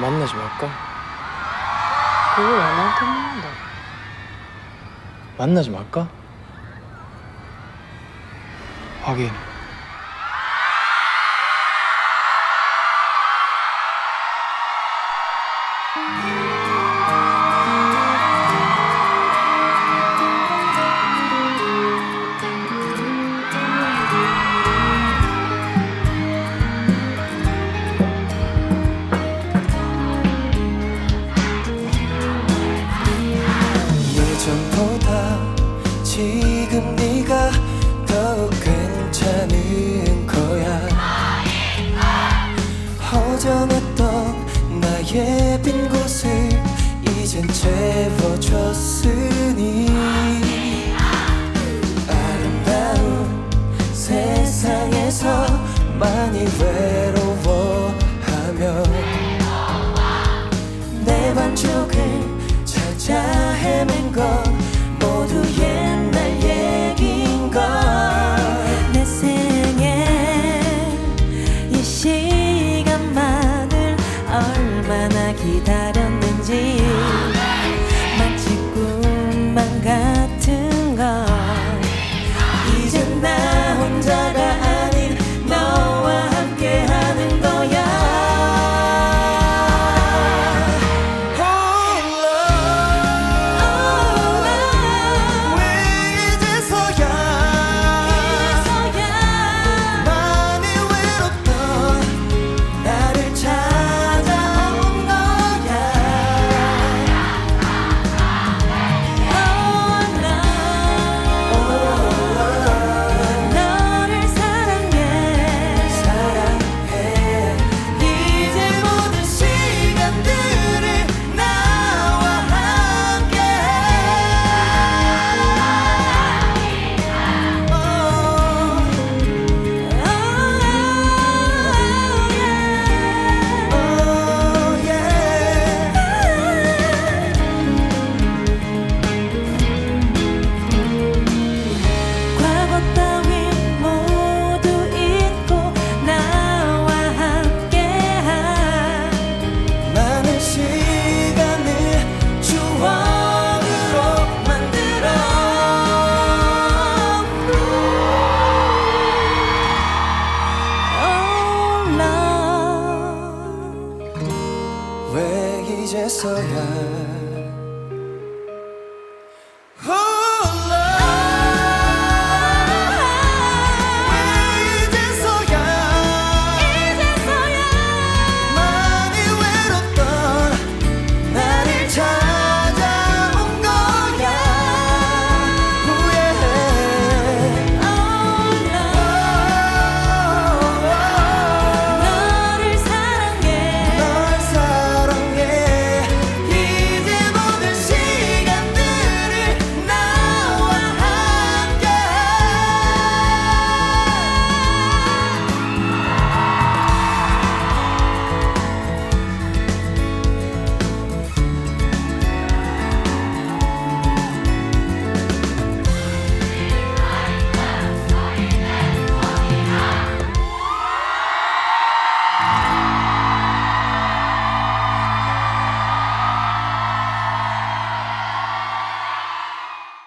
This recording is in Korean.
만나지 말까? 그걸 왜 나한테 묻는다? 만나지 말까? 확인. 채워줬으니 아름다운 세상에서 많이 외로워하며 내 반쪽을 찾아 헤맨 건 모두 옛날 얘긴 걸내 생에 이 시간만을 얼마나 기다 이제서야